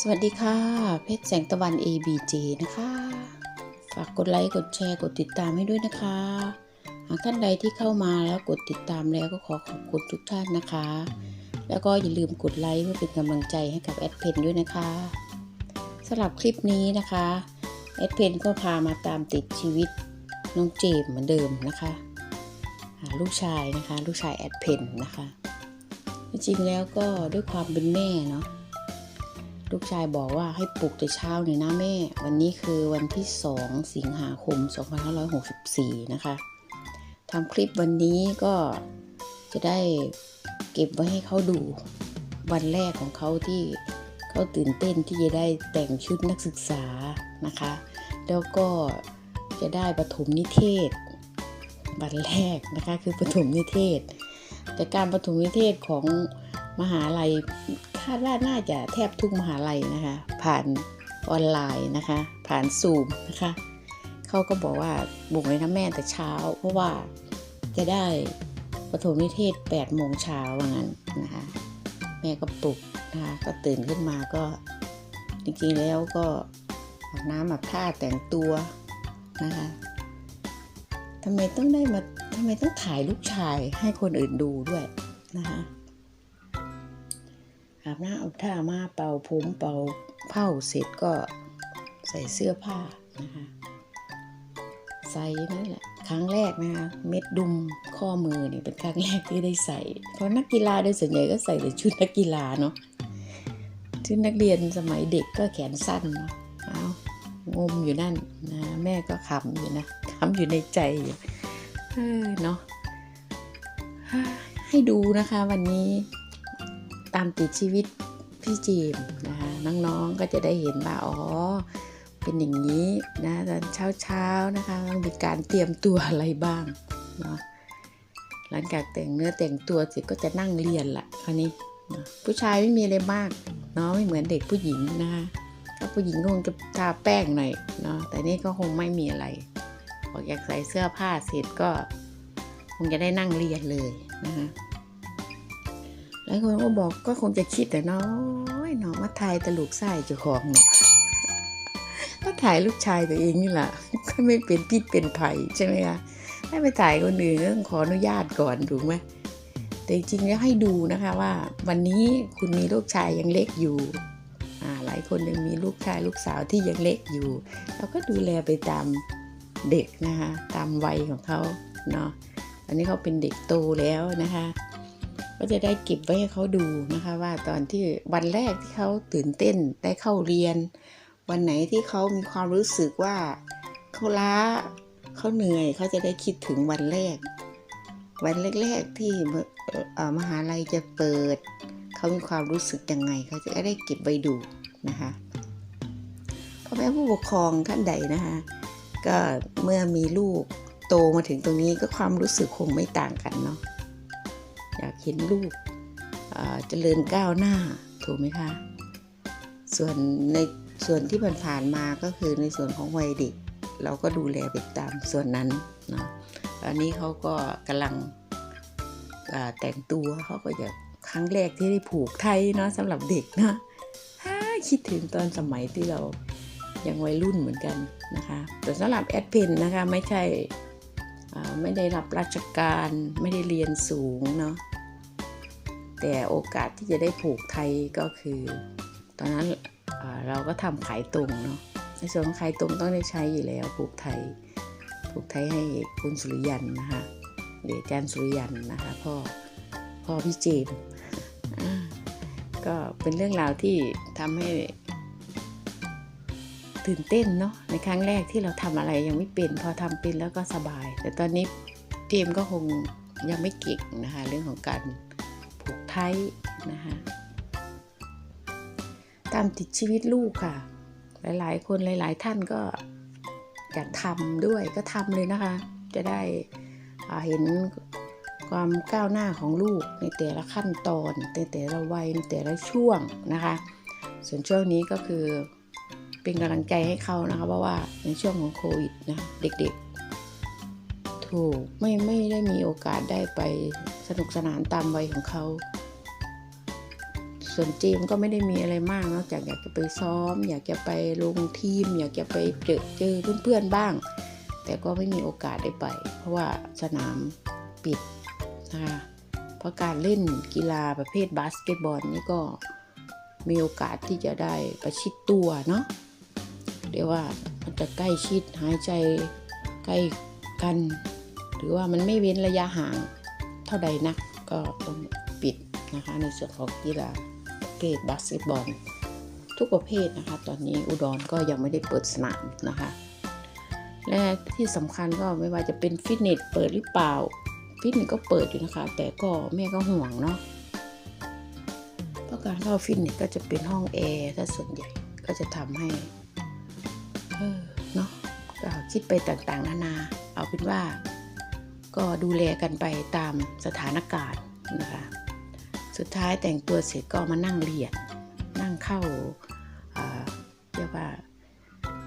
สวัสดีค่ะ เพชรแสงตะวัน ABJ นะคะ ฝากกดไลค์ กดแชร์ กดติดตามให้ด้วยนะคะ หากท่านใดที่เข้ามาแล้วกดติดตามแล้วก็ขอขอบคุณทุกท่านนะคะ แล้วก็อย่าลืมกดไลค์เพื่อเป็นกำลังใจให้กับแอดเพนด้วยนะคะสำหรับคลิปนี้นะคะแอดเพนก็พามาตามติดชีวิตน้องเจมเหมือนเดิมนะคะหาลูกชายนะคะ ลูกชายแอดเพนนะคะ จริงๆแล้วก็ด้วยความเป็นแม่เนาะ ลูกชายบอกว่าให้ปลุกแต่เช้าหน่อยนะแม่ วันนี้คือวันที่ 2 สิงหาคม 2564 นะคะทำคลิปวันนี้ก็จะได้เก็บไว้ให้เขาดูวันแรกของเขาที่เขาตื่นเต้นที่จะได้แต่งชุดนักศึกษานะคะ แล้วก็จะได้ปฐมนิเทศวันแรกนะคะคือปฐมนิเทศ แต่การปฐมนิเทศของมหาลัย คาดว่าน่าจะแทบทุกมหาลัยนะคะ ผ่านออนไลน์นะคะ ผ่านซูมนะคะเขาก็บอกว่าบุกเลยนะแม่แต่เช้า เพราะว่าจะได้ปฐมนิเทศ8โมงเช้าว่างั้นนะคะ แม่ก็ปลุกนะคะก็ตื่นขึ้นมาก็จริงๆแล้วก็อาบน้ำอาบท่าแต่งตัวนะคะทำไมต้องได้มาทำไมต้องถ่ายลูกชายให้คนอื่นดูด้วยนะคะ อาบน้ำอาบท่ามาเป่าผมเป่าเผ้าเสร็จก็ใส่เสื้อผ้านะคะ ใส่นั่นแหละครั้งแรกนะคะเม็ดดุมข้อมือเนี่ยเป็นครั้งแรกที่ได้ใส่ เพราะนักกีฬาโดยส่วนใหญ่ก็ใส่แต่ชุดนักกีฬาเนาะชุดนักเรียนสมัยเด็กก็แขนสั้นเนาะเอางมอยู่นั่นนะแม่ก็ขำอยู่นะขำอยู่ในใจอยู่เออเนาะให้ดูนะคะวันนี้ ตามติดชีวิตพี่เจมนะคะน้องๆก็จะได้เห็นว่าอ๋อเป็นอย่างนี้นะตอนเช้าๆนะคะต้องมีการเตรียมตัวอะไรบ้างเนาะหลังจากแต่งเนื้อแต่งตัวเสร็จก็จะนั่งเรียนละคราวนี้นะผู้ชายไม่มีอะไรมากเนาะไม่เหมือนเด็กผู้หญิงนะคะถ้าผู้หญิงก็คงจะทาแป้งหน่อยเนาะแต่นี่ก็คงไม่มีอะไรออกจากใส่เสื้อผ้าเสร็จก็คงจะได้นั่งเรียนเลยนะคะ หลายคนก็บอกก็คงจะคิดแต่น้อยเนาะมาทายตลูกไส้เจ้าของเนาะก็ถ่ายลูกชายตัวเองนี่แหละก็ไม่เป็นพิษเป็นภัยใช่ไหมคะให้ไปถ่ายคนอื่นก็ต้องขออนุญาตก่อนถูกไหมแต่จริงแล้วให้ดูนะคะว่า วันนี้คุณมีลูกชายยังเล็กอยู่อ่าหลายคนยังมีลูกชายลูกสาวที่ยังเล็กอยู่ เราก็ดูแลไปตามเด็กนะคะ ตามวัยของเขาเนาะอันนี้เขาเป็นเด็กโตแล้วนะคะ ก็จะได้เก็บไว้ให้เขาดูนะคะ ว่าตอนที่วันแรกที่เขาตื่นเต้นได้เข้าเรียน วันไหนที่เขามีความรู้สึกว่าเขาล้าเขาเหนื่อยเขาจะได้คิดถึงวันแรก วันแรกๆที่มหาลัยจะเปิด เขามีความรู้สึกยังไงเขาจะได้เก็บไว้ดูนะคะพ่อแม่ผู้ปกครองท่านใดนะคะก็เมื่อมีลูกโตมาถึงตรงนี้ก็ความรู้สึกคงไม่ต่างกันเนาะ อยากเห็นลูกเอ่อเจริญก้าวหน้าถูกไหมคะ ส่วนในส่วนที่ผ่านมาก็คือในส่วนของวัยเด็ก เราก็ดูแลไปตามส่วนนั้นเนาะอันนี้เขาก็กำลังแต่งตัวเขาก็จะครั้งแรกที่ได้ผูกไทยเนาะสำหรับเด็กเนาะฮ่าคิดถึงตอนสมัยที่เรายังวัยรุ่นเหมือนกันนะคะ แต่สำหรับแอดเพนนะคะไม่ใช่ไม่ได้รับราชการไม่ได้เรียนสูงเนาะ แต่โอกาสที่จะได้ผูกไทยก็คือ ตอนนั้นเราก็ทำขายตรงเนาะในส่วนของขายตรงต้องได้ใช้อยู่แล้วผูกไทยผูกไทยให้คุณสุริยันนะคะเดชอาจารย์สุริยันนะคะพ่อพ่อพี่เจมก็เป็นเรื่องราวที่ทำให้ตื่นเต้นเนาะในครั้งแรกที่เราทำอะไรยังไม่เป็น พอทำเป็นแล้วก็สบาย แต่ตอนนี้เจมก็คงยังไม่เก่งนะคะเรื่องของการ ผูกไทยนะคะตามติดชีวิตลูกค่ะ หลายๆ คนหลาย ๆ ท่านก็อยากทำด้วยก็ทำเลยนะคะ จะได้เห็นความก้าวหน้าของลูกในแต่ละขั้นตอนในแต่ละวัยในแต่ละช่วงนะคะ ส่วนช่วงนี้ก็คือเป็นกำลังใจให้เขานะคะเพราะว่าในช่วงของโควิดนะเด็กๆ ถูกไม่ไม่ได้มีโอกาสได้ไป สนุกสนานตามวัยของเขา ส่วนเจมก็ไม่ได้มีอะไรมากนอกจากอยากจะไปซ้อม อยากจะไปลงทีม อยากจะไปเจอเจอเพื่อนๆบ้าง แต่ก็ไม่มีโอกาสได้ไป เพราะว่าสนามปิดนะคะเพราะการเล่นกีฬาประเภทบาสเกตบอลนี่ก็มีโอกาสที่จะได้ประชิดตัวเนาะเรียกว่ามันจะใกล้ชิดหายใจใกล้กัน หรือว่ามันไม่เว้นระยะห่าง เท่าใดนักก็ต้องปิดนะคะในส่วนของกีฬาเภทบาสเกตบอลทุกประเภทนะคะ ตอนนี้อุดรก็ยังไม่ได้เปิดสนามนะคะ และที่สำคัญก็ไม่ว่าจะเป็นฟิตเนสเปิดหรือเปล่า ฟิตเนสก็เปิดอยู่นะคะ แต่ก็แม่ก็ห่วงเนาะเพราะการเข้าฟิตเนสก็จะเป็นห้องแอร์ถ้าส่วนใหญ่ก็จะทำให้เออเนาะก็คิดไปต่างๆนานา เอาเป็นว่า ก็ดูแลกันไปตามสถานการณ์นะคะ สุดท้ายแต่งตัวเสร็จก็มานั่งเรียน นั่งเข้าเรียกว่า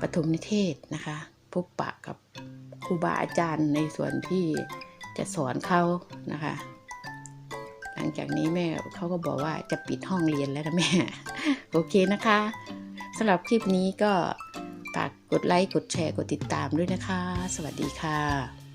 ปฐมนิเทศนะคะ พบปะกับครูบาอาจารย์ในส่วนที่จะสอนเขานะคะ หลังจากนี้แม่เขาก็บอกว่าจะปิดห้องเรียนแล้วนะแม่ โอเคนะคะสำหรับคลิปนี้ก็ฝากกดไลค์ กดแชร์ กดติดตามด้วยนะคะ สวัสดีค่ะ